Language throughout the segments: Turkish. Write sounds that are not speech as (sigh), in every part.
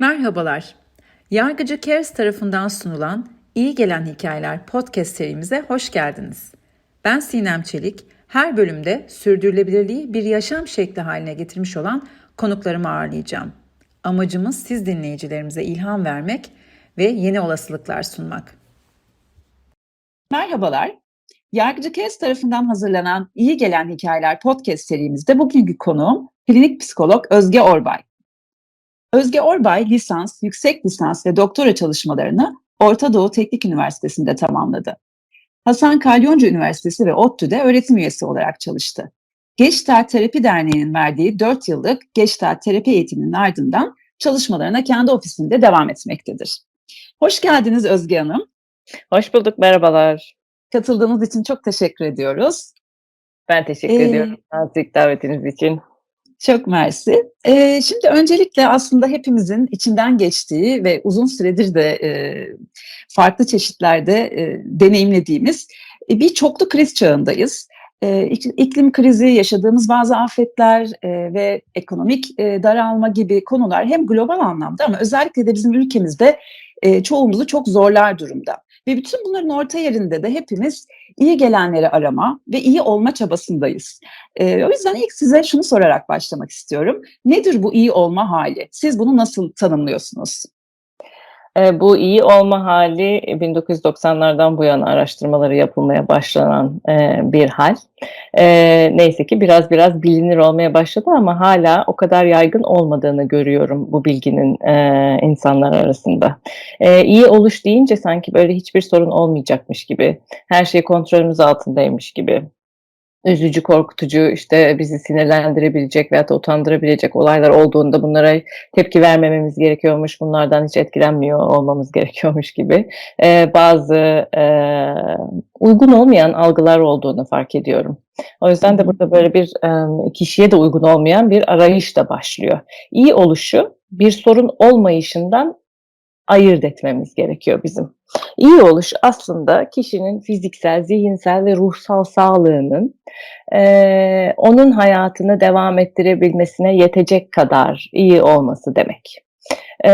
Merhabalar. Yargıcı Cares tarafından sunulan İyi Gelen Hikayeler podcast serimize hoş geldiniz. Ben Sinem Çelik. Her bölümde sürdürülebilirliği bir yaşam şekli haline getirmiş olan konuklarımı ağırlayacağım. Amacımız siz dinleyicilerimize ilham vermek ve yeni olasılıklar sunmak. Merhabalar. Yargıcı Kes tarafından hazırlanan İyi Gelen Hikayeler podcast serimizde bugünkü konuğum klinik psikolog Özge Orbay. Özge Orbay lisans, yüksek lisans ve doktora çalışmalarını Orta Doğu Teknik Üniversitesi'nde tamamladı. Hasan Kalyoncu Üniversitesi ve ODTÜ'de öğretim üyesi olarak çalıştı. Geçtaat Terapi Derneği'nin verdiği 4 yıllık Geçtaat Terapi eğitiminin ardından çalışmalarına kendi ofisinde devam etmektedir. Hoş geldiniz Özge Hanım. Hoş bulduk, merhabalar. Katıldığınız için çok teşekkür ediyoruz. Ben teşekkür ee, ediyorum nazik davetiniz için. Çok mersi. Ee, şimdi öncelikle aslında hepimizin içinden geçtiği ve uzun süredir de e, farklı çeşitlerde e, deneyimlediğimiz e, bir çoklu kriz çağındayız. E, iklim krizi, yaşadığımız bazı afetler e, ve ekonomik e, daralma gibi konular hem global anlamda ama özellikle de bizim ülkemizde e, çoğumuzu çok zorlar durumda. Ve bütün bunların orta yerinde de hepimiz iyi gelenleri arama ve iyi olma çabasındayız. E, o yüzden ilk size şunu sorarak başlamak istiyorum. Nedir bu iyi olma hali? Siz bunu nasıl tanımlıyorsunuz? E, bu iyi olma hali 1990'lardan bu yana araştırmaları yapılmaya başlanan e, bir hal. E, neyse ki biraz biraz bilinir olmaya başladı ama hala o kadar yaygın olmadığını görüyorum bu bilginin e, insanlar arasında. E, iyi oluş deyince sanki böyle hiçbir sorun olmayacakmış gibi, her şey kontrolümüz altındaymış gibi üzücü, korkutucu, işte bizi sinirlendirebilecek veya da utandırabilecek olaylar olduğunda bunlara tepki vermememiz gerekiyormuş, bunlardan hiç etkilenmiyor olmamız gerekiyormuş gibi e, bazı e, uygun olmayan algılar olduğunu fark ediyorum. O yüzden de burada böyle bir e, kişiye de uygun olmayan bir arayış da başlıyor. İyi oluşu bir sorun olmayışından ayırt etmemiz gerekiyor bizim. İyi oluş aslında kişinin fiziksel, zihinsel ve ruhsal sağlığının e, onun hayatını devam ettirebilmesine yetecek kadar iyi olması demek. E,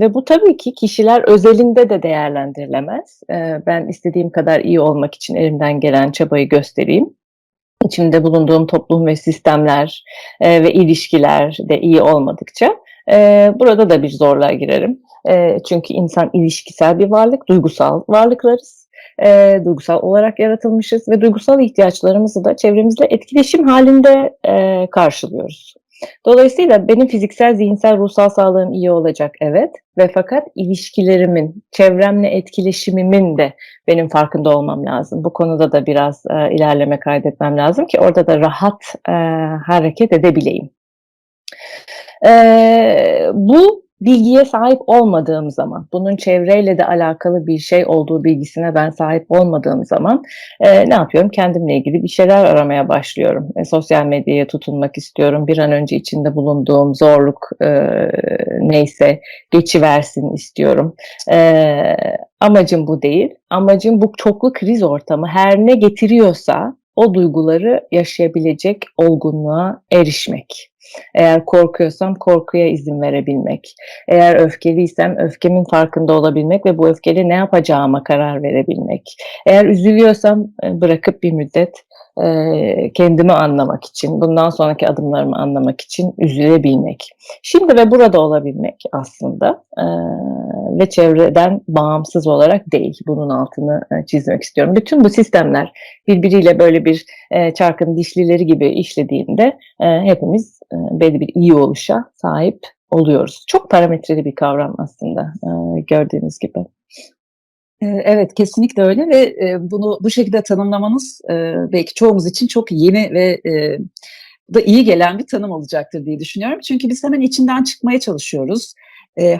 ve bu tabii ki kişiler özelinde de değerlendirilemez. E, ben istediğim kadar iyi olmak için elimden gelen çabayı göstereyim içinde bulunduğum toplum ve sistemler e, ve ilişkiler de iyi olmadıkça e, burada da bir zorluğa girerim. E, çünkü insan ilişkisel bir varlık, duygusal varlıklarız. E, duygusal olarak yaratılmışız ve duygusal ihtiyaçlarımızı da çevremizle etkileşim halinde e, karşılıyoruz. Dolayısıyla benim fiziksel, zihinsel, ruhsal sağlığım iyi olacak evet ve fakat ilişkilerimin, çevremle etkileşimimin de benim farkında olmam lazım. Bu konuda da biraz e, ilerleme kaydetmem lazım ki orada da rahat e, hareket edebileyim. E, bu bilgiye sahip olmadığım zaman, bunun çevreyle de alakalı bir şey olduğu bilgisine ben sahip olmadığım zaman e, ne yapıyorum? Kendimle ilgili bir şeyler aramaya başlıyorum. E, sosyal medyaya tutunmak istiyorum. Bir an önce içinde bulunduğum zorluk e, neyse geçiversin istiyorum. E, amacım bu değil. Amacım bu çoklu kriz ortamı her ne getiriyorsa o duyguları yaşayabilecek olgunluğa erişmek. Eğer korkuyorsam korkuya izin verebilmek. Eğer öfkeliysem öfkemin farkında olabilmek ve bu öfkeli ne yapacağıma karar verebilmek. Eğer üzülüyorsam e, bırakıp bir müddet kendimi anlamak için, bundan sonraki adımlarımı anlamak için üzülebilmek. Şimdi ve burada olabilmek aslında ve çevreden bağımsız olarak değil. Bunun altını çizmek istiyorum. Bütün bu sistemler birbiriyle böyle bir çarkın dişlileri gibi işlediğinde hepimiz belli bir iyi oluşa sahip oluyoruz. Çok parametreli bir kavram aslında gördüğünüz gibi. Evet, kesinlikle öyle ve bunu bu şekilde tanımlamanız belki çoğumuz için çok yeni ve da iyi gelen bir tanım olacaktır diye düşünüyorum. Çünkü biz hemen içinden çıkmaya çalışıyoruz.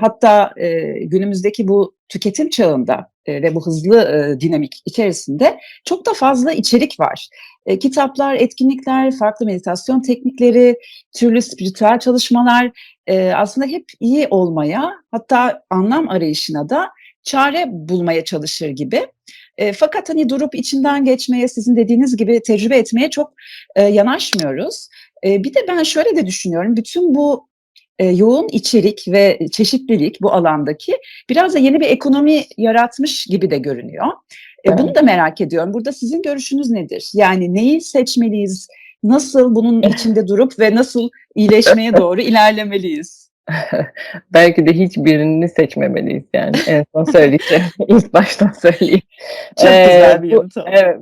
Hatta günümüzdeki bu tüketim çağında ve bu hızlı dinamik içerisinde çok da fazla içerik var. Kitaplar, etkinlikler, farklı meditasyon teknikleri, türlü spiritüel çalışmalar aslında hep iyi olmaya hatta anlam arayışına da çare bulmaya çalışır gibi. E, fakat hani durup içinden geçmeye, sizin dediğiniz gibi tecrübe etmeye çok e, yanaşmıyoruz. E, bir de ben şöyle de düşünüyorum, bütün bu e, yoğun içerik ve çeşitlilik bu alandaki biraz da yeni bir ekonomi yaratmış gibi de görünüyor. E, Evet. Bunu da merak ediyorum. Burada sizin görüşünüz nedir? Yani neyi seçmeliyiz? Nasıl bunun (laughs) içinde durup ve nasıl iyileşmeye doğru ilerlemeliyiz? (laughs) Belki de hiçbirini seçmemeliyiz yani. En son söyleyeceğim. (laughs) İlk baştan söyleyeyim. Çok Ee, güzel bir yanıt. Evet.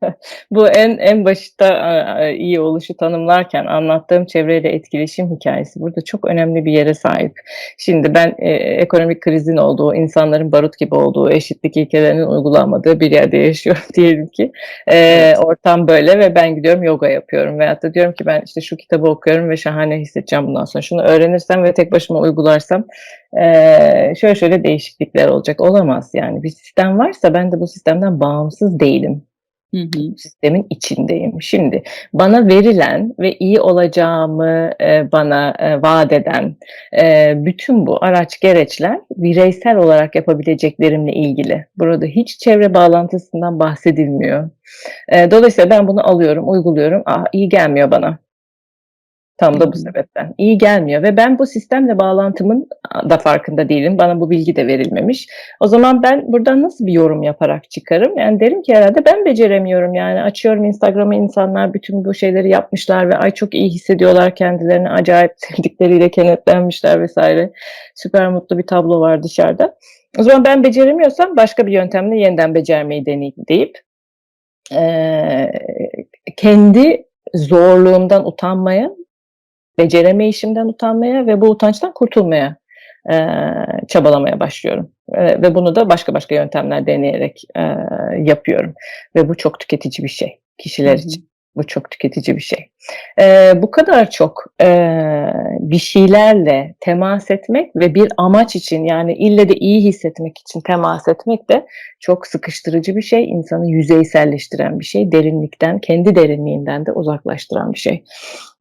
(laughs) bu en en başta iyi oluşu tanımlarken anlattığım çevreyle etkileşim hikayesi burada çok önemli bir yere sahip. Şimdi ben e, ekonomik krizin olduğu, insanların barut gibi olduğu, eşitlik ilkelerinin uygulanmadığı bir yerde yaşıyorum diyelim ki. E, Evet. Ortam böyle ve ben gidiyorum yoga yapıyorum veyahut da diyorum ki ben işte şu kitabı okuyorum ve şahane hissedeceğim bundan sonra. Şunu öğrenirsem ve tek başıma uygularsam eee, şöyle şöyle değişiklikler olacak. Olamaz yani. Bir sistem varsa ben de bu sistemden bağımsız değilim. Hı hı. Sistemin içindeyim. Şimdi bana verilen ve iyi olacağımı e, bana e, vaat eden e, bütün bu araç gereçler bireysel olarak yapabileceklerimle ilgili. Burada hiç çevre bağlantısından bahsedilmiyor. E, dolayısıyla ben bunu alıyorum, uyguluyorum. Ah iyi gelmiyor bana. Tam da bu sebepten. İyi gelmiyor ve ben bu sistemle bağlantımın da farkında değilim. Bana bu bilgi de verilmemiş. O zaman ben buradan nasıl bir yorum yaparak çıkarım? Yani derim ki herhalde ben beceremiyorum. Yani açıyorum Instagram'a insanlar bütün bu şeyleri yapmışlar ve ay çok iyi hissediyorlar kendilerini. Acayip (laughs) sevdikleriyle kenetlenmişler vesaire. Süper mutlu bir tablo var dışarıda. O zaman ben beceremiyorsam başka bir yöntemle yeniden becermeyi deneyeyim deyip eee, kendi zorluğumdan utanmaya beceremeyişimden utanmaya ve bu utançtan kurtulmaya eee, çabalamaya başlıyorum. Eee, ve bunu da başka başka yöntemler deneyerek eee, yapıyorum. Ve bu çok tüketici bir şey kişiler Hı hı. için. Bu çok tüketici bir şey. Eee, bu kadar çok eee, bir şeylerle temas etmek ve bir amaç için yani ille de iyi hissetmek için temas etmek de çok sıkıştırıcı bir şey. İnsanı yüzeyselleştiren bir şey. Derinlikten, kendi derinliğinden de uzaklaştıran bir şey.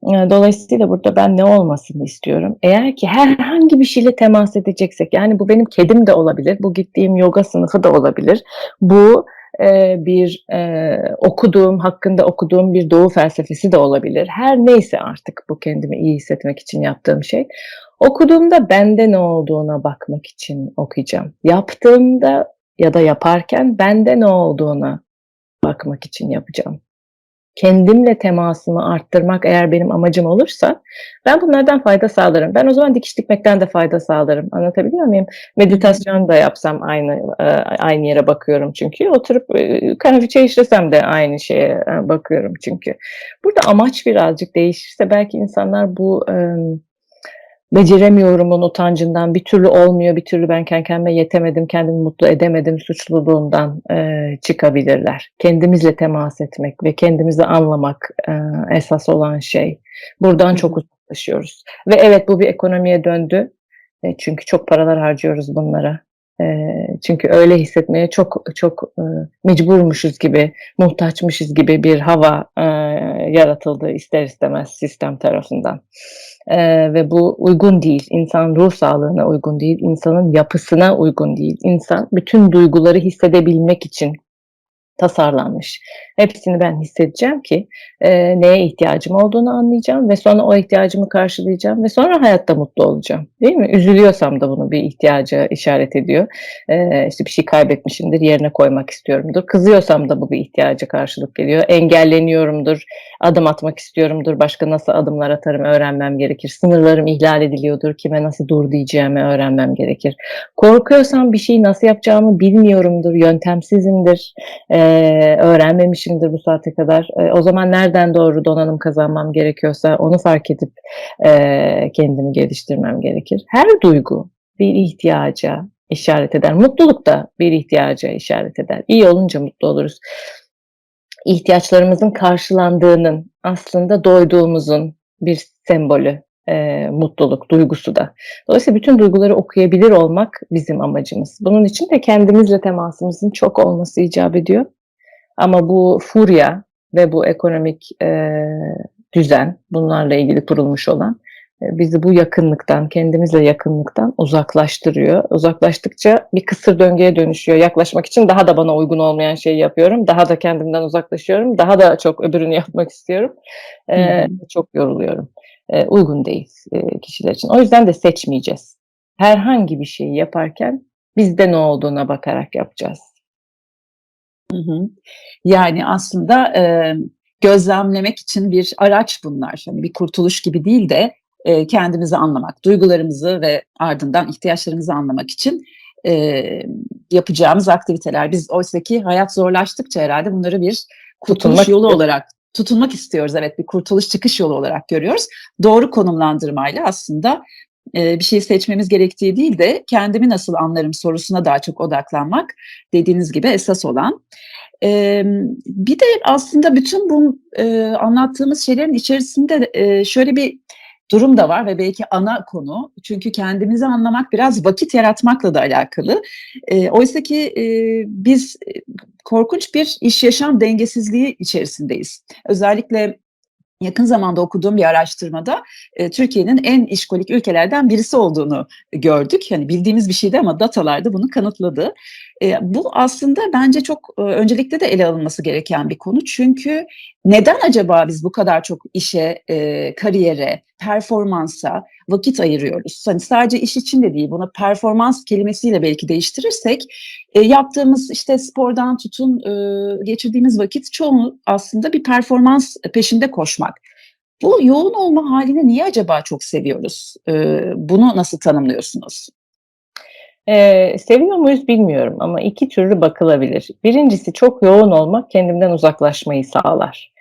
Dolayısıyla burada ben ne olmasını istiyorum? Eğer ki herhangi bir şeyle temas edeceksek, yani bu benim kedim de olabilir, bu gittiğim yoga sınıfı da olabilir, bu eee, bir eee, okuduğum, hakkında okuduğum bir doğu felsefesi de olabilir. Her neyse artık bu kendimi iyi hissetmek için yaptığım şey. Okuduğumda bende ne olduğuna bakmak için okuyacağım. Yaptığımda ya da yaparken bende ne olduğuna bakmak için yapacağım. Kendimle temasımı arttırmak eğer benim amacım olursa ben bunlardan fayda sağlarım. Ben o zaman dikiş dikmekten de fayda sağlarım. Anlatabiliyor muyum? Meditasyon da yapsam aynı e, aynı yere bakıyorum çünkü. Oturup e, kahve çay içsem de aynı şeye e, bakıyorum çünkü. Burada amaç birazcık değişirse belki insanlar bu e, beceremiyorumun utancından bir türlü olmuyor, bir türlü ben kendi kendime yetemedim, kendimi mutlu edemedim suçluluğundan e, çıkabilirler. Kendimizle temas etmek ve kendimizi anlamak e, esas olan şey. Buradan Hı çok uzaklaşıyoruz. Ve evet bu bir ekonomiye döndü. E, çünkü çok paralar harcıyoruz bunlara. E, çünkü öyle hissetmeye çok çok e, mecburmuşuz gibi, muhtaçmışız gibi bir hava e, yaratıldı ister istemez sistem tarafından. Eee, ve bu uygun değil. İnsan ruh sağlığına uygun değil, insanın yapısına uygun değil. İnsan bütün duyguları hissedebilmek için tasarlanmış. Hepsini ben hissedeceğim ki eee, neye ihtiyacım olduğunu anlayacağım ve sonra o ihtiyacımı karşılayacağım ve sonra hayatta mutlu olacağım. Değil mi? Üzülüyorsam da bunu bir ihtiyaca işaret ediyor. Eee, işte bir şey kaybetmişimdir, yerine koymak istiyorumdur. Kızıyorsam da bu bir ihtiyaca karşılık geliyor. Engelleniyorumdur, adım atmak istiyorumdur. Başka nasıl adımlar atarım öğrenmem gerekir. Sınırlarım ihlal ediliyordur. Kime nasıl dur diyeceğimi öğrenmem gerekir. Korkuyorsam bir şeyi nasıl yapacağımı bilmiyorumdur. Yöntemsizimdir. Eee, öğrenmemişimdir bu saate kadar. Eee, o zaman nereden doğru donanım kazanmam gerekiyorsa onu fark edip eee, kendimi geliştirmem gerekir. Her duygu bir ihtiyaca işaret eder. Mutluluk da bir ihtiyaca işaret eder. İyi olunca mutlu oluruz. İhtiyaçlarımızın karşılandığının aslında doyduğumuzun bir sembolü eee, mutluluk duygusu da. Dolayısıyla bütün duyguları okuyabilir olmak bizim amacımız. Bunun için de kendimizle temasımızın çok olması icap ediyor. Ama bu furya ve bu ekonomik eee, düzen, bunlarla ilgili kurulmuş olan e, bizi bu yakınlıktan, kendimizle yakınlıktan uzaklaştırıyor. Uzaklaştıkça bir kısır döngüye dönüşüyor. Yaklaşmak için daha da bana uygun olmayan şeyi yapıyorum. Daha da kendimden uzaklaşıyorum. Daha da çok öbürünü yapmak istiyorum. Eee, hı. çok yoruluyorum. E, uygun değil e, kişiler için. O yüzden de seçmeyeceğiz. Herhangi bir şeyi yaparken bizde ne olduğuna bakarak yapacağız. Hı hı. Yani aslında e, gözlemlemek için bir araç bunlar. Hani bir kurtuluş gibi değil de e, kendimizi anlamak, duygularımızı ve ardından ihtiyaçlarımızı anlamak için e, yapacağımız aktiviteler. Biz oysa ki hayat zorlaştıkça herhalde bunları bir kurtuluş Tutunmak yolu olarak tutunmak istiyoruz. Evet bir kurtuluş çıkış yolu olarak görüyoruz. Doğru konumlandırmayla aslında e, bir şey seçmemiz gerektiği değil de kendimi nasıl anlarım sorusuna daha çok odaklanmak dediğiniz gibi esas olan. Bir de aslında bütün bu e, anlattığımız şeylerin içerisinde e, şöyle bir durum da var ve belki ana konu. Çünkü kendimizi anlamak biraz vakit yaratmakla da alakalı. Oysa ki biz korkunç bir iş yaşam dengesizliği içerisindeyiz. Özellikle yakın zamanda okuduğum bir araştırmada e, Türkiye'nin en işkolik ülkelerden birisi olduğunu gördük. Yani bildiğimiz bir şeydi ama datalar da bunu kanıtladı. E, bu aslında bence çok e, öncelikle de ele alınması gereken bir konu. Çünkü neden acaba biz bu kadar çok işe, e, kariyere, performansa vakit ayırıyoruz? Hani sadece iş için de değil, bunu performans kelimesiyle belki değiştirirsek e, yaptığımız işte spordan tutun e, geçirdiğimiz vakit çoğu aslında bir performans peşinde koşmak. Bu yoğun olma halini niye acaba çok seviyoruz? E, bunu nasıl tanımlıyorsunuz? Ee, seviyor muyuz bilmiyorum ama iki türlü bakılabilir. Birincisi çok yoğun olmak kendimden uzaklaşmayı sağlar.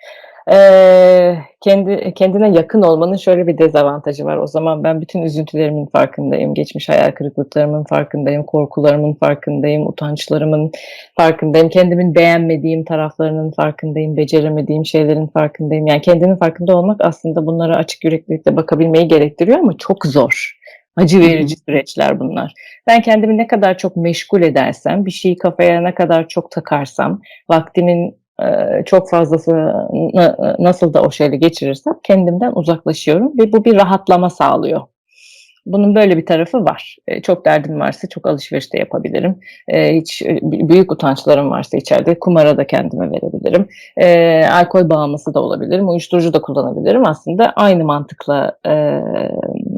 Ee, kendi kendine yakın olmanın şöyle bir dezavantajı var. O zaman ben bütün üzüntülerimin farkındayım, geçmiş hayal kırıklıklarımın farkındayım, korkularımın farkındayım, utançlarımın farkındayım, kendimin beğenmediğim taraflarının farkındayım, beceremediğim şeylerin farkındayım. Yani kendinin farkında olmak aslında bunlara açık yüreklilikle bakabilmeyi gerektiriyor ama çok zor. Acı verici süreçler bunlar. Ben kendimi ne kadar çok meşgul edersem, bir şeyi kafaya ne kadar çok takarsam, vaktimin e, çok fazlası na- nasıl da o şeyle geçirirsem kendimden uzaklaşıyorum ve bu bir rahatlama sağlıyor. Bunun böyle bir tarafı var. E, çok derdim varsa çok alışveriş de yapabilirim. E, hiç e, büyük utançlarım varsa içeride kumara da kendime verebilirim. E, alkol bağımlısı da olabilirim. Uyuşturucu da kullanabilirim. Aslında aynı mantıkla e,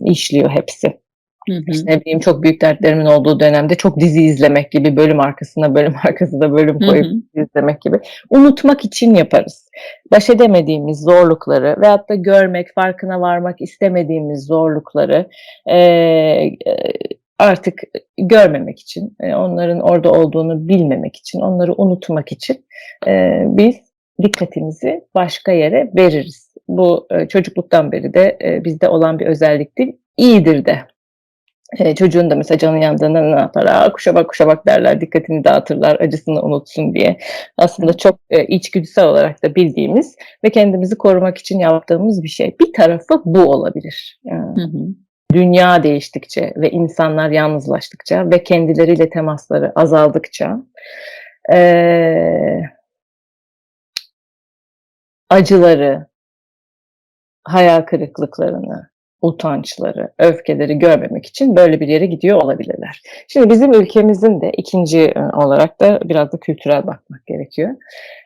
işliyor hepsi. Hı hı. İşte ne bileyim çok büyük dertlerimin olduğu dönemde çok dizi izlemek gibi bölüm arkasına bölüm (laughs) arkasına bölüm Hı koyup hı. dizi izlemek gibi unutmak için yaparız. Baş edemediğimiz zorlukları veyahut da görmek, farkına varmak istemediğimiz zorlukları e, e, artık görmemek için, e, onların orada olduğunu bilmemek için, onları unutmak için e, biz dikkatimizi başka yere veririz. Bu e, çocukluktan beri de e, bizde olan bir özelliktir. İyidir de. E, çocuğun da mesela canı yandığında ne yapar? Aa, kuşa bak kuşa bak derler, dikkatini dağıtırlar, acısını unutsun diye. Aslında çok e, içgüdüsel olarak da bildiğimiz ve kendimizi korumak için yaptığımız bir şey. Bir tarafı bu olabilir. E, Hı hı. dünya değiştikçe ve insanlar yalnızlaştıkça ve kendileriyle temasları azaldıkça eee, acıları, hayal kırıklıklarını, utançları, öfkeleri görmemek için böyle bir yere gidiyor olabilirler. Şimdi bizim ülkemizin de ikinci e, olarak da biraz da kültürel bakmak gerekiyor.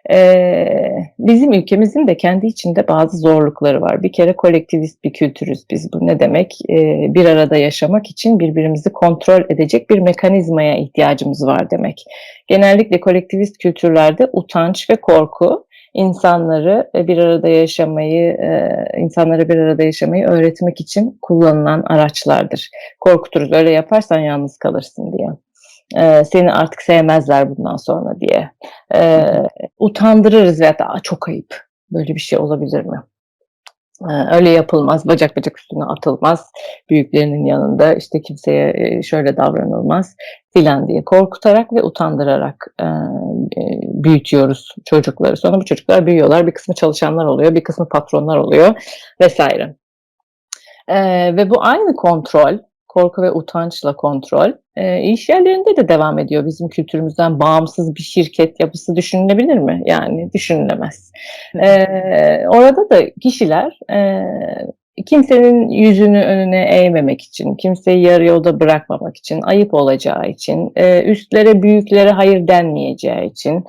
Ee, bizim ülkemizin de kendi içinde bazı zorlukları var. Bir kere kolektivist bir kültürüz biz. Bu ne demek? Ee, bir arada yaşamak için birbirimizi kontrol edecek bir mekanizmaya ihtiyacımız var demek. Genellikle kolektivist kültürlerde utanç ve korku insanları e, bir arada yaşamayı, e, insanlara bir arada yaşamayı öğretmek için kullanılan araçlardır. Korkuturuz, öyle yaparsan yalnız kalırsın diye. E, seni artık sevmezler bundan sonra diye. Utandırırız veya da "Aa, çok ayıp. Böyle bir şey olabilir mi? Öyle yapılmaz, bacak bacak üstüne atılmaz, büyüklerinin yanında işte kimseye şöyle davranılmaz filan diye korkutarak ve utandırarak e, e, büyütüyoruz çocukları. Sonra bu çocuklar büyüyorlar, bir kısmı çalışanlar oluyor, bir kısmı patronlar oluyor vesaire. E, ve bu aynı kontrol, korku ve utançla kontrol e, iş yerlerinde de devam ediyor. Bizim kültürümüzden bağımsız bir şirket yapısı düşünülebilir mi? Yani düşünülemez. E, orada da kişiler e, kimsenin yüzünü önüne eğmemek için, kimseyi yarı yolda bırakmamak için, ayıp olacağı için, e, üstlere büyüklere hayır denmeyeceği için,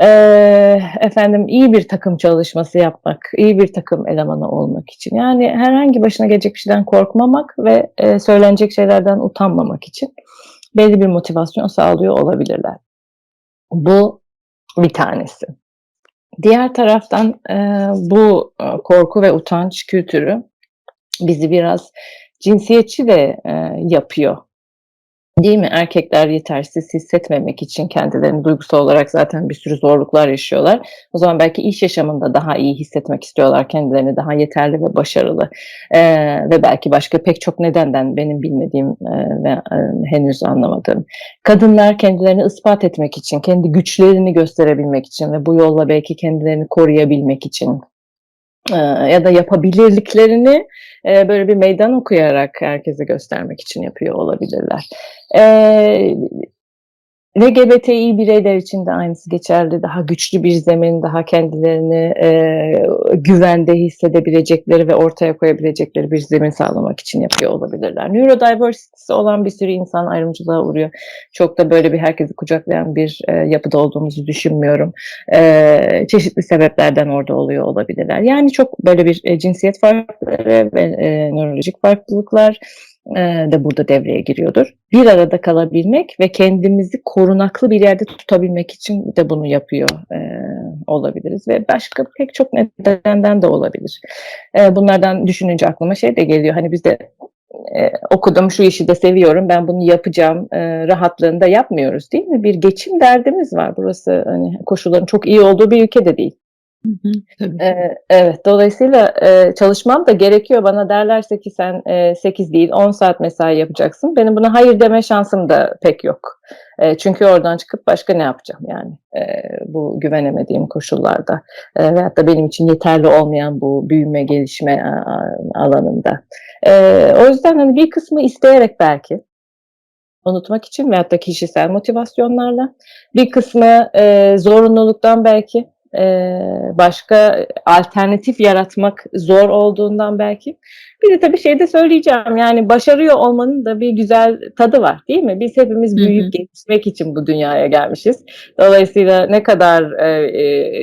Eee, efendim iyi bir takım çalışması yapmak, iyi bir takım elemanı olmak için. Yani herhangi başına gelecek bir şeyden korkmamak ve, eee, söylenecek şeylerden utanmamak için belli bir motivasyon sağlıyor olabilirler. Bu bir tanesi. Diğer taraftan, bu, korku ve utanç kültürü bizi biraz cinsiyetçi de, eee, yapıyor. Değil mi? Erkekler yetersiz hissetmemek için kendilerini duygusal olarak zaten bir sürü zorluklar yaşıyorlar. O zaman belki iş yaşamında daha iyi hissetmek istiyorlar kendilerini, daha yeterli ve başarılı, eee, ve belki başka pek çok nedenden benim bilmediğim, eee, ve, eee, henüz anlamadığım. Kadınlar kendilerini ispat etmek için, kendi güçlerini gösterebilmek için ve bu yolla belki kendilerini koruyabilmek için, ya da yapabilirliklerini, eee, böyle bir meydan okuyarak herkese göstermek için yapıyor olabilirler. LGBTİ bireyler için de aynısı geçerli. Daha güçlü bir zemin, daha kendilerini, eee, güvende hissedebilecekleri ve ortaya koyabilecekleri bir zemin sağlamak için yapıyor olabilirler. Neurodiversity'si olan bir sürü insan ayrımcılığa uğruyor. Çok da böyle bir herkesi kucaklayan bir, eee, yapıda olduğumuzu düşünmüyorum. Eee, çeşitli sebeplerden orada oluyor olabilirler. Yani çok böyle bir, eee, cinsiyet farklılıkları ve, eee, nörolojik farklılıklar, de burada devreye giriyordur. Bir arada kalabilmek ve kendimizi korunaklı bir yerde tutabilmek için de bunu yapıyor, eee, olabiliriz ve başka pek çok nedenden de olabilir. Eee, bunlardan düşününce aklıma şey de geliyor, hani biz de, eee, okudum, şu işi de seviyorum, ben bunu yapacağım, eee, rahatlığında yapmıyoruz, değil mi? Bir geçim derdimiz var. Burası, hani, koşulların çok iyi olduğu bir ülke de değil. Evet, dolayısıyla, çalışmam da gerekiyor. Bana derlerse ki sen, eee, 8 değil 10 saat mesai yapacaksın. Benim buna hayır deme şansım da pek yok. Çünkü oradan çıkıp başka ne yapacağım yani, bu güvenemediğim koşullarda, eee, veyahut da benim için yeterli olmayan bu büyüme, gelişme, alanında. O yüzden, hani, bir kısmı isteyerek belki unutmak için veyahut da kişisel motivasyonlarla, bir kısmı, zorunluluktan belki, başka alternatif yaratmak zor olduğundan belki. Bir de tabii şey de söyleyeceğim, yani başarıyor olmanın da bir güzel tadı var, değil mi? Biz hepimiz büyüyüp gelişmek için bu dünyaya gelmişiz. Dolayısıyla ne kadar, eee,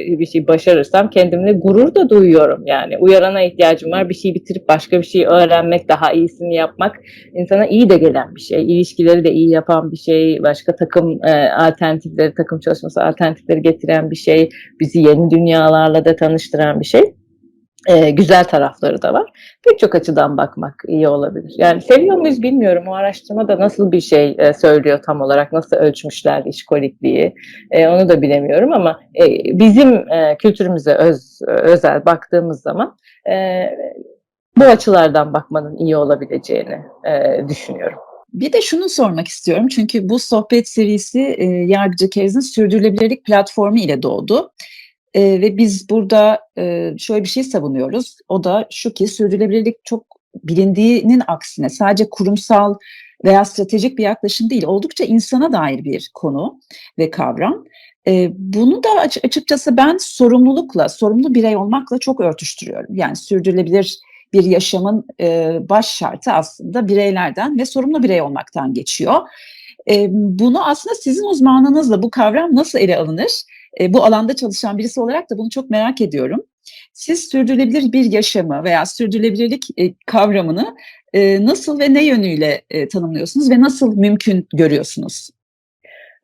eee, bir şey başarırsam kendimle gurur da duyuyorum. Yani uyarana ihtiyacım var. Bir şeyi bitirip başka bir şey öğrenmek, daha iyisini yapmak insana iyi de gelen bir şey. İlişkileri de iyi yapan bir şey, başka takım, eee, alternatifleri, takım çalışması alternatifleri getiren bir şey, bizi yeni dünyalarla da tanıştıran bir şey. Eee, güzel tarafları da var. Pek çok açıdan bakmak iyi olabilir. Yani seviyor muyuz bilmiyorum. O araştırmada nasıl bir şey, eee, söylüyor tam olarak, nasıl ölçmüşler işkolikliği, eee, onu da bilemiyorum ama, eee, bizim, eee, kültürümüze öz özel baktığımız zaman, eee, bu açılardan bakmanın iyi olabileceğini, eee, düşünüyorum. Bir de şunu sormak istiyorum çünkü bu sohbet serisi, eee, Yargıcı Keriz'in Sürdürülebilirlik Platformu ile doğdu. Eee, ve biz burada, eee, şöyle bir şey savunuyoruz. O da şu ki sürdürülebilirlik çok bilindiğinin aksine sadece kurumsal veya stratejik bir yaklaşım değil, oldukça insana dair bir konu ve kavram. Eee, bunu da aç açıkçası ben sorumlulukla, sorumlu birey olmakla çok örtüştürüyorum. Yani sürdürülebilir bir yaşamın, eee, baş şartı aslında bireylerden ve sorumlu birey olmaktan geçiyor. Eee, bunu aslında sizin uzmanlığınızla bu kavram nasıl ele alınır? Eee, bu alanda çalışan birisi olarak da bunu çok merak ediyorum. Siz sürdürülebilir bir yaşamı veya sürdürülebilirlik, eee, kavramını, eee, nasıl ve ne yönüyle, eee, tanımlıyorsunuz ve nasıl mümkün görüyorsunuz?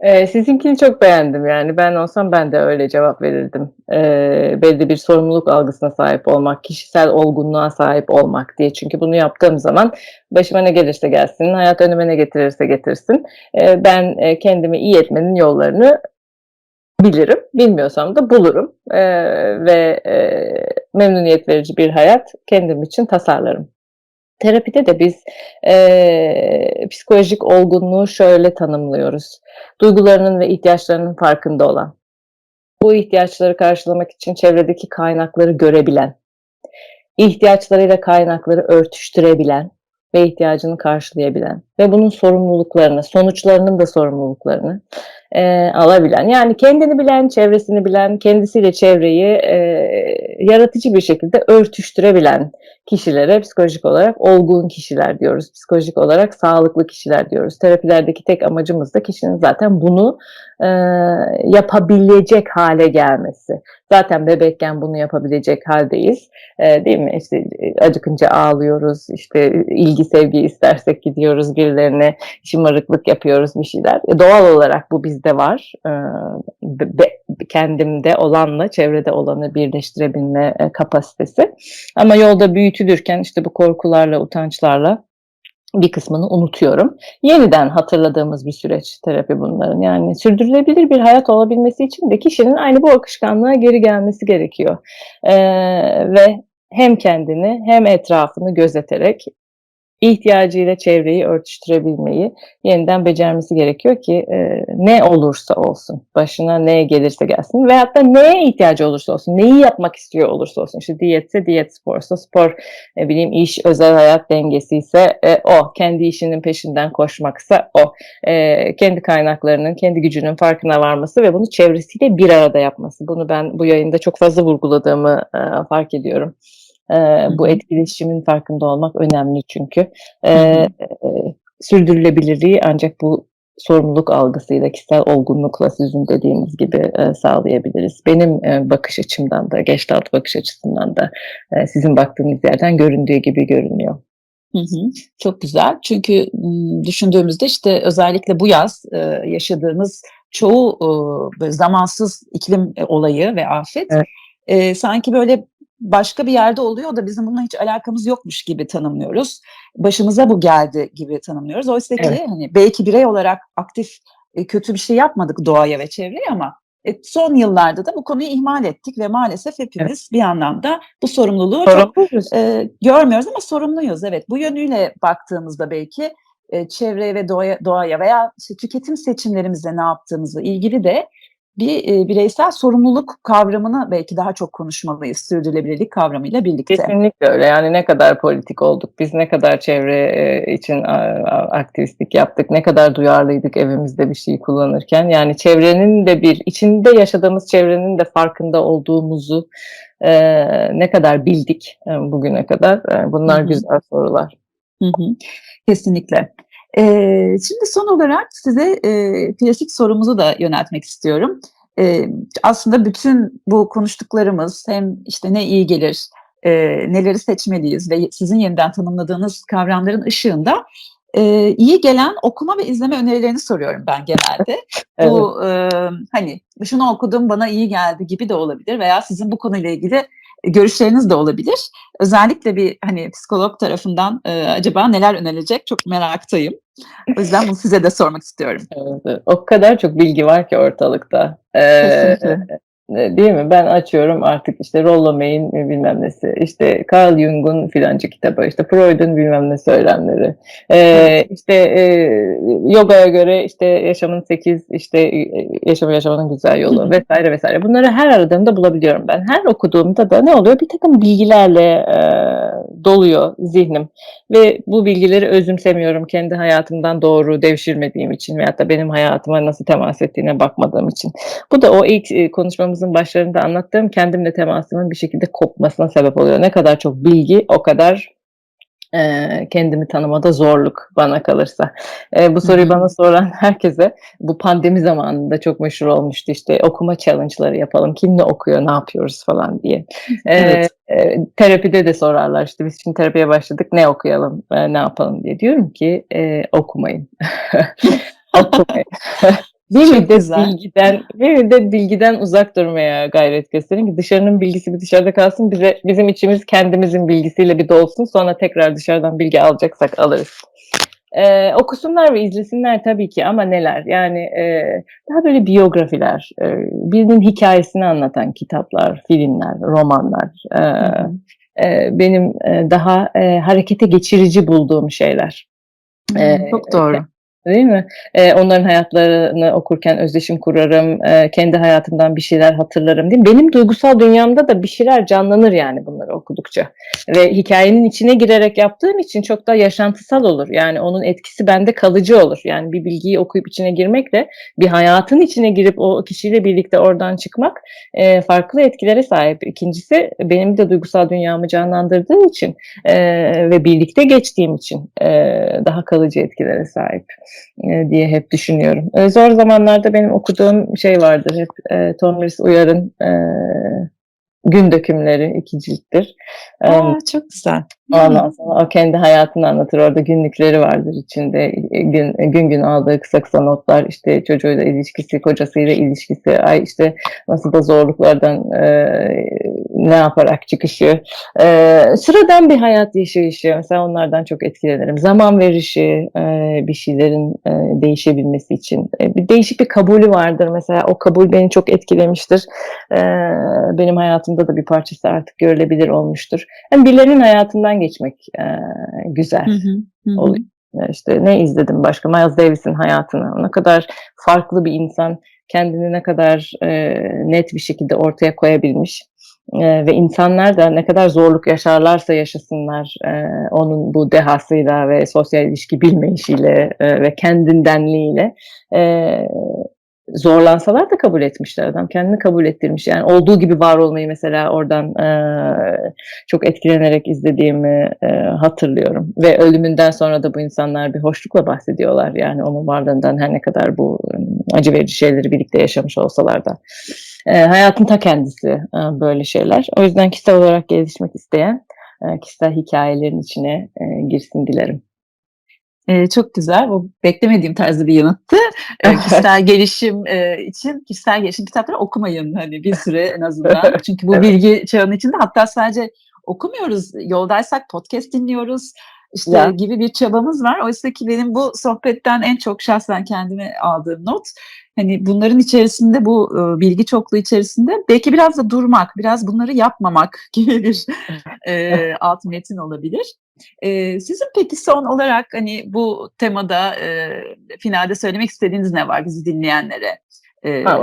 Eee, sizinkini çok beğendim. Yani ben olsam ben de öyle cevap verirdim. Eee, belli bir sorumluluk algısına sahip olmak, kişisel olgunluğa sahip olmak diye. Çünkü bunu yaptığım zaman başıma ne gelirse gelsin, hayat önüme ne getirirse getirsin, eee, ben, eee, kendimi iyi etmenin yollarını bilirim. Bilmiyorsam da bulurum, eee, ve, eee, memnuniyet verici bir hayat kendim için tasarlarım. Terapide de biz, eee, psikolojik olgunluğu şöyle tanımlıyoruz: Duygularının ve ihtiyaçlarının farkında olan, bu ihtiyaçları karşılamak için çevredeki kaynakları görebilen, ihtiyaçlarıyla kaynakları örtüştürebilen ve ihtiyacını karşılayabilen ve bunun sorumluluklarını, sonuçlarının da sorumluluklarını, e, alabilen. Yani kendini bilen, çevresini bilen, kendisiyle çevreyi e, yaratıcı bir şekilde örtüştürebilen kişilere psikolojik olarak olgun kişiler diyoruz. Psikolojik olarak sağlıklı kişiler diyoruz. Terapilerdeki tek amacımız da kişinin zaten bunu e, yapabilecek hale gelmesi. Zaten bebekken bunu yapabilecek haldeyiz. E, değil mi? İşte acıkınca ağlıyoruz, işte ilgi sevgi istersek gidiyoruz birilerine, şımarıklık yapıyoruz bir şeyler. E, doğal olarak bu bizde var. E, be, kendimde olanla çevrede olanı birleştirebilme e, kapasitesi. Ama yolda büyütülürken işte bu korkularla, utançlarla bir kısmını unutuyorum. Yeniden hatırladığımız bir süreç terapi bunların. Yani sürdürülebilir bir hayat olabilmesi için de kişinin aynı bu akışkanlığa geri gelmesi gerekiyor. Ee, ve hem kendini hem etrafını gözeterek ihtiyacıyla çevreyi örtüştürebilmeyi yeniden becermesi gerekiyor ki e, ne olursa olsun, başına ne gelirse gelsin veyahut da neye ihtiyacı olursa olsun, neyi yapmak istiyor olursa olsun. İşte diyetse diyet, sporsa spor, ne bileyim iş, özel hayat dengesi ise e, o, kendi işinin peşinden koşmaksa o, e, kendi kaynaklarının, kendi gücünün farkına varması ve bunu çevresiyle bir arada yapması. Bunu ben bu yayında çok fazla vurguladığımı e, fark ediyorum. E, bu etkileşimin farkında olmak önemli çünkü. E, e, sürdürülebilirliği ancak bu sorumluluk algısıyla, kişisel olgunlukla sizin dediğiniz gibi e, sağlayabiliriz. Benim e, bakış açımdan da, Gestalt bakış açısından da e, sizin baktığınız yerden göründüğü gibi görünüyor. Hı hı, çok güzel. Çünkü düşündüğümüzde işte özellikle bu yaz e, yaşadığımız çoğu e, zamansız iklim olayı ve afet Evet. e, sanki böyle başka bir yerde oluyor da bizim bununla hiç alakamız yokmuş gibi tanımlıyoruz. Başımıza bu geldi gibi tanımlıyoruz. Oysa ki Evet. hani belki birey olarak aktif e, kötü bir şey yapmadık doğaya ve çevreye ama e, son yıllarda da bu konuyu ihmal ettik ve maalesef hepimiz bir anlamda bu sorumluluğu çok Sorumluyuz. e, görmüyoruz ama sorumluyuz. Evet bu yönüyle baktığımızda belki e, çevreye ve doğaya, doğaya veya işte tüketim seçimlerimizle ne yaptığımızla ilgili de bir e, bireysel sorumluluk kavramını belki daha çok konuşmalıyız sürdürülebilirlik kavramıyla birlikte. Kesinlikle öyle. Yani ne kadar politik olduk, biz ne kadar çevre e, için a, a, aktivistlik yaptık, ne kadar duyarlıydık evimizde bir şey kullanırken. Yani çevrenin de bir, içinde yaşadığımız çevrenin de farkında olduğumuzu e, ne kadar bildik e, bugüne kadar. E, bunlar Hı hı. güzel sorular. Hı hı, kesinlikle. Ee, şimdi son olarak size e, klasik sorumuzu da yöneltmek istiyorum. Ee, aslında bütün bu konuştuklarımız hem işte ne iyi gelir, e, neleri seçmeliyiz ve sizin yeniden tanımladığınız kavramların ışığında e, iyi gelen okuma ve izleme önerilerini soruyorum ben genelde. (laughs) Evet. Bu e, hani şunu okudum bana iyi geldi gibi de olabilir veya sizin bu konuyla ilgili görüşleriniz de olabilir. Özellikle bir hani psikolog tarafından e, acaba neler önerilecek çok meraktayım. O yüzden bunu size de sormak istiyorum. Evet, o kadar çok bilgi var ki ortalıkta. Ee, Kesinlikle. E, değil mi? Ben açıyorum artık işte Rollo May'in bilmem nesi, işte Carl Jung'un filancı kitabı, işte Freud'un bilmem ne söylemleri, ee, işte e, yogaya göre işte yaşamın sekiz, işte e, yaşamı yaşamanın güzel yolu vesaire vesaire. Bunları her aradığımda bulabiliyorum ben. Her okuduğumda da ne oluyor? Bir takım bilgilerle e, doluyor zihnim ve bu bilgileri özümsemiyorum kendi hayatımdan doğru devşirmediğim için veyahut da benim hayatıma nasıl temas ettiğine bakmadığım için. Bu da o ilk e, konuşmamızın başlarında anlattığım kendimle temasımın bir şekilde kopmasına sebep oluyor. Ne kadar çok bilgi o kadar e, kendimi tanımada zorluk bana kalırsa. E, bu soruyu bana soran (laughs) herkese bu pandemi zamanında çok meşhur olmuştu işte okuma challenge'ları yapalım. Kim ne okuyor, ne yapıyoruz falan diye. E, Evet. e, terapide de sorarlar işte biz şimdi terapiye başladık ne okuyalım, e, ne yapalım diye. Diyorum ki e, okumayın. (laughs) (laughs) okumayın. Bir Çok müddet güzel. bilgiden, bir müddet bilgiden uzak durmaya gayret gösterin ki dışarının bilgisi bir dışarıda kalsın. Bize, bizim içimiz kendimizin bilgisiyle bir dolsun. Sonra tekrar dışarıdan bilgi alacaksak alırız. Ee, okusunlar ve izlesinler tabii ki ama neler? Yani e, daha böyle biyografiler, e, birinin hikayesini anlatan kitaplar, filmler, romanlar. e, e, benim e, daha e, harekete geçirici bulduğum şeyler. Hı, Ee, Çok doğru. Değil mi? Eee, onların hayatlarını okurken özdeşim kurarım, eee, kendi hayatımdan bir şeyler hatırlarım, mi? Benim duygusal dünyamda da bir şeyler canlanır yani bunları okudukça ve hikâyenin içine girerek yaptığım için çok daha yaşantısal olur. Yani onun etkisi bende kalıcı olur. Yani bir bilgiyi okuyup içine girmekle bir hayatın içine girip o kişiyle birlikte oradan çıkmak, eee, farklı etkilere sahip. 2'ncisi benim de duygusal dünyamı canlandırdığı için, eee, ve birlikte geçtiğim için, eee, daha kalıcı etkilere sahip, eee, diye hep düşünüyorum. Eee, zor zamanlarda benim okuduğum şey vardır hep, eee, Tomris Uyar'ın, eee, Gün Dökümleri 2 cilttir. Emm A! Çok güzel. Ondan sonra o kendi hayatını anlatır. Orada günlükleri vardır içinde. Eee, gün gün gün aldığı kısa kısa notlar, işte çocuğuyla ilişkisi, kocasıyla ilişkisi, ay, işte nasıl da zorluklardan, eee, ne yaparak çıkışı, eee, sıradan bir hayat yaşayışı. Mesela onlardan çok etkilenirim. Zaman verişi, eee, bir şeylerin, eee, değişebilmesi için. Eee, bir değişik bir kabulü vardır mesela. O kabul beni çok etkilemiştir. Eee, benim hayatımda da bir parçası artık görülebilir olmuştur. Hani birilerinin hayatından geçmek, eee, güzel Hı hı. Hı oluyor. İşte ne izledim başka? Miles Davis'in hayatını. Ne kadar farklı bir insan, kendini ne kadar, eee, net bir şekilde ortaya koyabilmiş, eee, ve insanlar da ne kadar zorluk yaşarlarsa yaşasınlar, eee, onun bu dehasıyla ve sosyal ilişki bilmeyişiyle, eee, ve kendindenliğiyle, eee, zorlansalar da kabul etmişler. Adam kendini kabul ettirmiş. Yani olduğu gibi var olmayı mesela oradan, eee, çok etkilenerek izlediğimi, eee, hatırlıyorum ve ölümünden sonra da bu insanlar bir hoşlukla bahsediyorlar. Yani onun varlığından her ne kadar bu, acı verici şeyleri birlikte yaşamış olsalar da. Eee, hayatın ta kendisi, eee, böyle şeyler. O yüzden kişisel olarak gelişmek isteyen, eee, kişisel hikâyelerin içine, eee, girsin dilerim. Eee, çok güzel. Bu beklemediğim tarzda bir yanıttı. Eee, kişisel gelişim, eee, için kişisel gelişim kitapları okumayın, hani, bir süre en (laughs) azından. Çünkü bu Evet. bilgi çağının içinde hatta sadece okumuyoruz, yoldaysak podcast dinliyoruz, işte, Ya. gibi bir çabamız var. Oysa ki benim bu sohbetten en çok şahsen kendime aldığım not, hani, bunların içerisinde, bu, ııı, bilgi çokluğu içerisinde belki biraz da durmak, biraz bunları yapmamak (laughs) gibi bir, eee, alt metin olabilir. Eee, sizin peki son olarak, hani, bu temada, eee, finalde söylemek istediğiniz ne var bizi dinleyenlere? Eee Ha